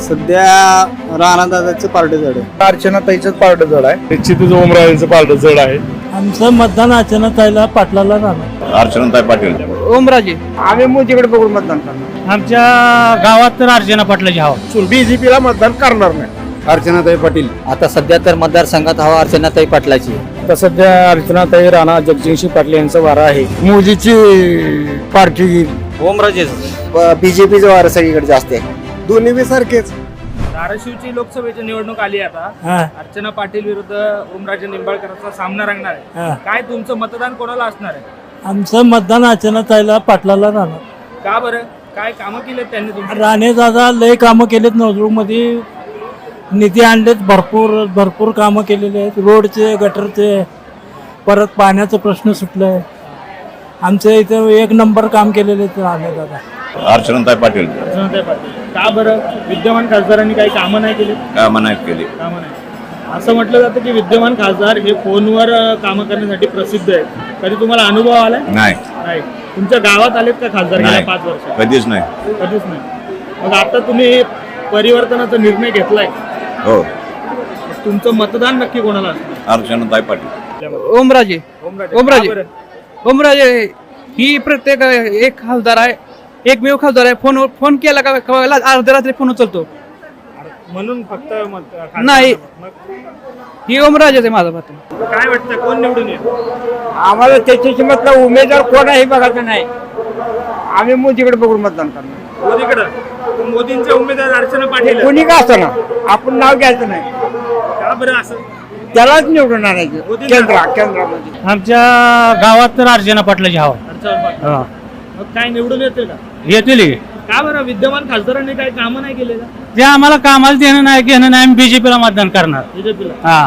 सध्या राणादादाचं पार्टी जड आहे. अर्चना ताईच पारड जड आहे. निश्चितच ओमराजेंचं पारडं जड आहे. आमचं मतदान अचानक पाटलाला राहणार. अर्चनाताई पाटील. ओमराजे. आम्ही मोदीकडे बघून मतदान करणार. आमच्या गावात तर अर्चना पाटलाची हवा. बीजेपीला मतदान करणार नाही. अर्चनाताई पाटील. आता सध्या तर मतदारसंघात हवा अर्चनाताई पाटलाची. आता सध्या अर्चनाताई राणा जगजिंशी पाटील यांचा वारा आहे. मोदीची पार्टी ओमराजेच. बीजेपीचं वारं सगळीकडे जास्त आहे. दोन्ही बी सारखेच. धाराशिवची लोकसभेची निवडणूक आली आता. हा, अर्चना पाटील विरुद्ध ओमराजे निंबाळकरांचा सामना रंगणार आहे. हा. काय तुमचं मतदान कोणाला असणार आहे? आमचं मतदान अचानक पाटलाला राहणार. का बरं? काय कामं केले त्यांनी तुमची? राणे दादा लय कामं केलेत नवजूकमध्ये निधी आणलेत भरपूर भरपूर कामं केलेले आहेत. रोडचे गटरचे परत पाण्याचा प्रश्न सुटलाय. आमचं इथं एक नंबर काम केलेले आहेत राणे दादा. अर्चनाताई पाटील. अर्चनाताई पाटील. का बरं? विद्यमान खासदारांनी काही कामं नाही केली? कामं नाहीत केली. कामं नाही. असं म्हटलं जातं की विद्यमान खासदार हे फोनवर कामं करण्यासाठी प्रसिद्ध आहेत. कधी तुम्हाला अनुभव आलाय? नाही. नाही. तुमच्या गावात आलेत का खासदार गेल्या नाही. पाच वर्ष? कधीच नाही. कधीच नाही. मग आता तुम्ही परिवर्तनाचा निर्णय घेतलाय. हो. तुमचं मतदान नक्की कोणाला असणार? अर्चनाताई पाटील. ओमराजे. ओमराजे. ओमराजे. बरं? ओमराजे ही प्रत्येक एक खासदार आहे. एकमेव खासदार आहे. फोन फोन केला का का- अर्ध्या रात्री फोन उचलतो. म्हणून फक्त मत- खासदार- नाही. मग ही ओमराजेच आहे माझा मत काय वाटतं कोण निवडून येईल? आम्हाला त्याच्याशी म्हटलं उमेदवार कोण आहे बघायचं नाही. आम्ही मोदीकडे बघून मतदान करणार. मोदीकडं? मोदींचे उमेदवार अर्चना पाटील. कोणी का असतं ना आपण नाव घ्यायचं नाही. का बरं असं? त्यालाच निवडून आणायचं. मोदींना? केंद्रा केंद्रामध्ये. आमच्या गावात तर अर्चना पाटलाची हवा. अर्चना पाटील. मग काय निवडून येतील का? येतील का बरं? विद्यमान खासदारांनी काही कामं नाही केले का जे आम्हाला कामाला देणं नाही घेणं नाही आम्ही बीजेपीला मतदान करणार. बीजेपीला हा.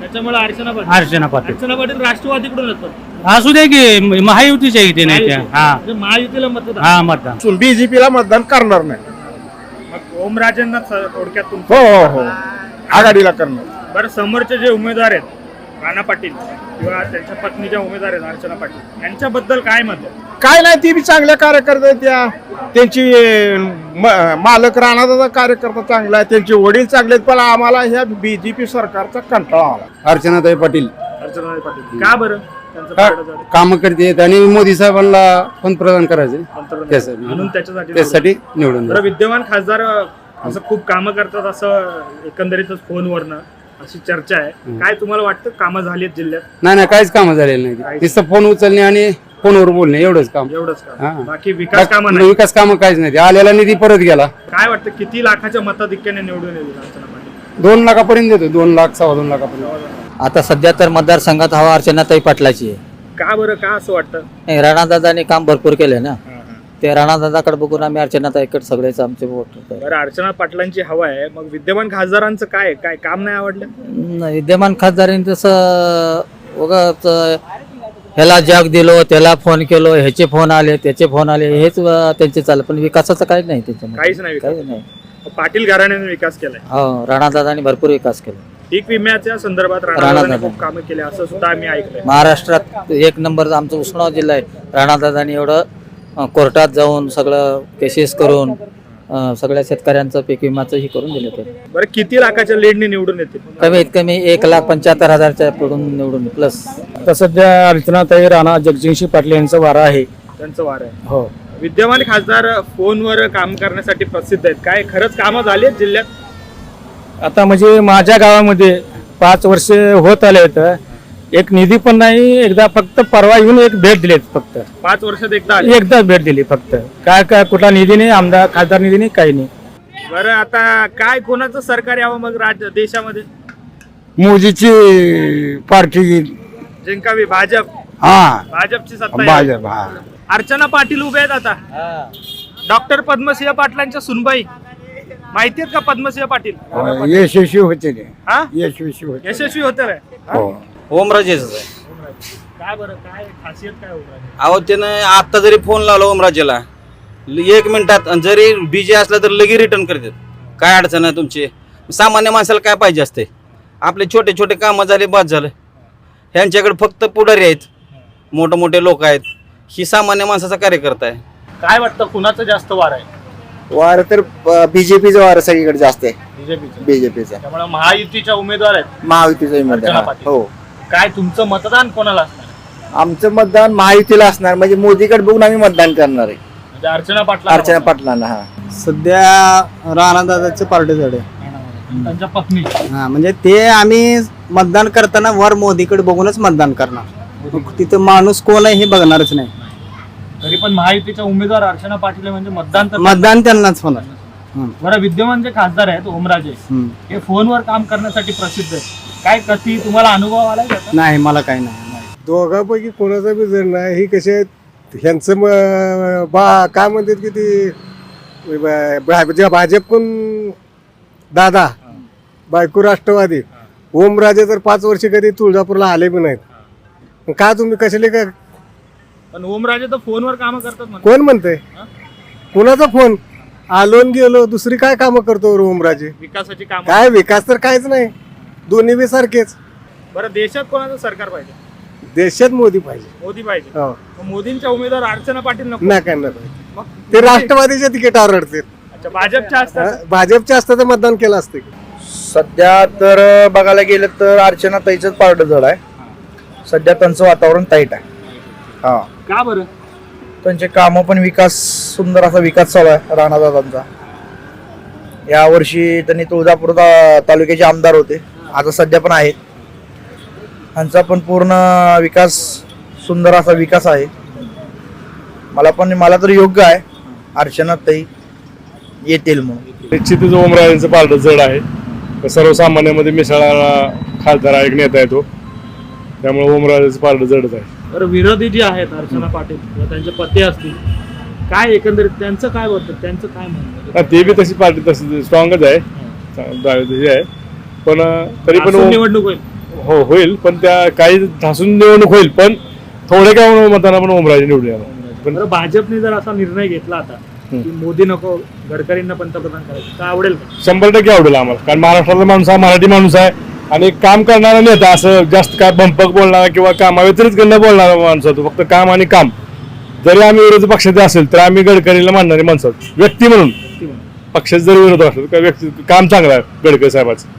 त्याच्यामुळे अर्चना पाटील. अर्चना पाटील. अर्चना पाटील राष्ट्रवादीकडून येतात असू दे की महायुतीच्या इथे नाही त्या. हा. म्हणजे महायुतीला मतदान. हा मतदान. बीजेपीला मतदान करणार नाही. मग ओमराजेंना थोडक्यात तुमचं हो हो हो. आघाडीला करणार. बरं समोरचे जे उमेदवार आहेत राणा पाटील किंवा त्यांच्या पत्नीच्या उमेदवार आहेत अर्चना पाटील यांच्याबद्दल काय मत आहे? काय नाही ती बी चांगल्या कार्यकर्ते आहेत त्या. त्यांची म- मालक राणादाचा कार्यकर्ता चांगला आहे त्यांचे वडील चांगले आहेत पण आम्हाला ह्या बीजेपी सरकारचा कंटाळा आला. अर्चनाताई पाटील. अर्चना पाटील. का बरं? त्यांचं पारडं? काम करते आणि मोदी साहेबांना पंतप्रधान करायचे. पंतप्रधान. त्यासाठी. म्हणून त्याच्यासाठी त्यासाठी निवडून बरं विद्यमान खासदार असं खूप कामं करतात असं एकंदरीतच फोनवरनं. अशी चर्चा आहे. काय तुम्हाला वाटतं? कामं झाली आहेत जिल्ह्यात? नाही नाही काहीच काम झालेलं नाही नुसतं फोन उचलणे आणि फोनवर बोलणे एवढंच काम. एवढंच हा. का बाकी विकास कामं नाही. विकास कामं काहीच नाही आलेला निधी परत गेला. काय वाटतं? किती लाखाच्या मताधिक्याने निवडून येईल अर्चना पाटील दोन लाखापर्यंत देतो. दोन लाख सव्वा दोन लाखापर्यंत. आता सध्या तर मतदारसंघात हवा अर्चनाताई पाटलाची आहे. का बरं? का असं वाटतं? नाही, राणादादाने काम भरपूर केले ना. ते राणादादाकडे बघून आम्ही अर्चनाताईकडे सगळेच आमचे वोट बरं अर्चना पाटलांची हवा आहे. मग विद्यमान खासदारांचं काय आहे? काय काम नाही आवडलं? नाही, विद्यमान खासदारांनी तसं उगाच ह्याला जग दिलो त्याला फोन केलो ह्याचे फोन आले त्याचे फोन आले हेच अं, त्यांचे चाललं पण विकासाचं काही नाही त्याच्यामध्ये. काहीच नाही विकास. काही नाही. पाटील घराण्याने विकास केलाय. हो राणादादानी भरपूर विकास केला. पीक विम्याच्या संदर्भात राणा राणादादांनी दादा. खूप कामं केले असं सुद्धा आम्ही ऐकलंय. महाराष्ट्रात एक नंबर आमचा उस्मानाबाद जिल्हा आहे. राणादादानी एवढं कोर्टात जाऊन सगळं केसेस करून अं, सगळ्या शेतकऱ्यांचं पीक विमाचं ही करून दिलं ते बरं किती लाखाच्या लीडने निवडून येतील? कमीत कमी एक लाख पंच्याहत्तर हजारच्या पडून निवडून प्लस आता सध्या अर्चनाताई राणा जगजिंशी पाटील यांचा वारा आहे. त्यांचं वार आहे. हो. विद्यमान खासदार फोनवर काम करण्यासाठी प्रसिद्ध आहेत. काय खरंच कामं झाली आहेत जिल्ह्यात? आता म्हणजे माझ्या गावामध्ये पाच वर्ष होत आले तर एक निधी पण नाही एकदा फक्त परवा येऊन एक भेट दिलेत फक्त. पाच वर्षात एकदा आले. एकदा भेट दिली फक्त. काय काय कुठला निधी नाही आमदार खासदार निधी नाही काही नाही. बरं आता काय कोणाचं सरकार यावं मग राज्य देशामध्ये? मोदीची पार्टी जिंकावी भाजप. हा. भाजपची सत्ता यावी. भाजप हा. अर्चना पाटील उभे आहेत आता. डॉक्टर पद्मसिंह पाटलांच्या सुनबाई. माहिती आहेत का पद्मसिंह पाटील? यशस्वी होते ते. हा? यशस्वी होते. यशस्वी होते रे. हो. ओमराजेच काय बरं काय खासियत काय होणार अहो त्यानं आता जरी फोन लावला ओमराजेला ल- एक मिनिटात आणि जरी बिजी असला तर लगेच रिटर्न करतात. काय अडचण आहे तुमची? सामान्य माणसाला काय पाहिजे असते? आपले छोटे छोटे कामं झाले बाद झालं. ह्यांच्याकडे फक्त पुढारी आहेत. मोठे मोठे लोक आहेत. ही सामान्य माणसाचा कार्यकर्ता आहे. काय वाटतं कुणाचं जास्त वार आहे? वार तर बीजेपीचं वार सगळीकडे जास्त आहे. बीजेपीचं बीजेपीचा त्यामुळे महायुतीच्या उमेदवार आहेत. महायुतीचा उमेदवार अर्चना. पाटील. हो. काय तुमचं मतदान कोणाला असणार? आमचं मतदान महायुतीला असणार. म्हणजे मोदीकडे बघून आम्ही मतदान करणार आहे. म्हणजे अर्चना पाटला अर्चना पाटलांना हा. सध्या राणादादाचं पार्ट आहे त्यांच्या पत्नी? हा म्हणजे ते आम्ही मतदान करताना वर मोदीकडे बघूनच मतदान करणार. मग तिथं माणूस कोण आहे हे बघणारच नाही. तरी पण महायुतीच्या उमेदवार अर्चना पाटील म्हणजे मतदान तर मतदान त्यांनाच होणार. हम्म. बरं विद्यमान जे खासदार आहेत ओमराजे हम्म. हे फोनवर काम करण्यासाठी प्रसिद्ध आहे काय कधी तुम्हाला अनुभव आलाय त्याचा? नाही मला काही नाही. दोघांपैकी कोणाचा बी जर नाही ही कसे ह्यांचं म- बा काय म्हणतात की ती ब- भा- जे भाजप कोण? दादा बायको राष्ट्रवादी. ओमराजे तर पाच वर्ष कधी तुळजापूरला आले बी नाहीत. मग का तुम्ही कशाले का पण ओमराजे तर फोनवर काम करतात कोण म्हणतंय? कोणाचा फोन? आलो न गेलो दुसरी काय कामं करतो ओमराजे? विकासाची काम. काय विकास तर काहीच नाही. दोन्ही बी सारखेच. बरं देशात कोणाचं सरकार पाहिजे? देशात मोदी पाहिजे. मोदी पाहिजे. हो. मग मोदींच्या उमेदवार अर्चना पाटील नको. नका नका. मग ते राष्ट्रवादीच्या तिकीटावर अडतील अच्छा भाजपच्या असतात भाजपच्या असतं तर मतदान केलं असतं की. सध्या तर बघायला गेलं तर अर्चना ताईच पार्ट जड आहे. सध्या त्यांचं वातावरण ताईट आहे. हा. का बरं? त्यांचे कामं पण विकास सुंदर असा विकास चालू आहे राणादादांचा यावर्षी त्यांनी तुळजापूर ता- तालुक्याचे आमदार होते. आता सध्या पण आहेत त्यांचा पण पूर्ण विकास सुंदर असा विकास आहे. मला पण मला तर योग्य आहे. अर्चना ताई येतील म्हणून. निश्चितच ओमराजेंचं पारडं जड आहे. सर्वसामान्यामध्ये मिसळाला खासदार एक नेता येतो त्यामुळे ओमराजेंचं पारडं जडच आहे. बरं विरोधी जे आहेत अर्चना पाटील किंवा त्यांचे पती असतील काय एकंदरीत त्यांचं काय बोलतात त्यांचं काय म्हणणं? हा, ते बी तशी पार्टी तशी स्ट्रॉंगच आहे. हे. आहे. पण तरी पण ओम- निवडणूक होईल. हो होईल पण त्या काही ठासून निवडणूक होईल पण थोडे काय मताना पण ओमराजे निवडून येणार. पण भाजपने जर असा निर्णय घेतला आता की मोदी नको गडकरींना पंतप्रधान करायचं तर आवडेल का? शंभर टक्के आवडेल आम्हाला कारण महाराष्ट्राचा माणूस हा मराठी माणूस आहे आणि काम करणारा नेता असं जास्त काय बंपक बोलणारा किंवा कामाव्यतिरिक्त न बोलणारा माणूस होतो फक्त काम आणि काम. जरी आम्ही विरोधी पक्षाचे असेल तर आम्ही गडकरीला मानणारी माणसं. व्यक्ती म्हणून. पक्षाचे जरी विरोध असेल तर व्यक्ती काम चांगलं आहे गडकरी साहेबाचं.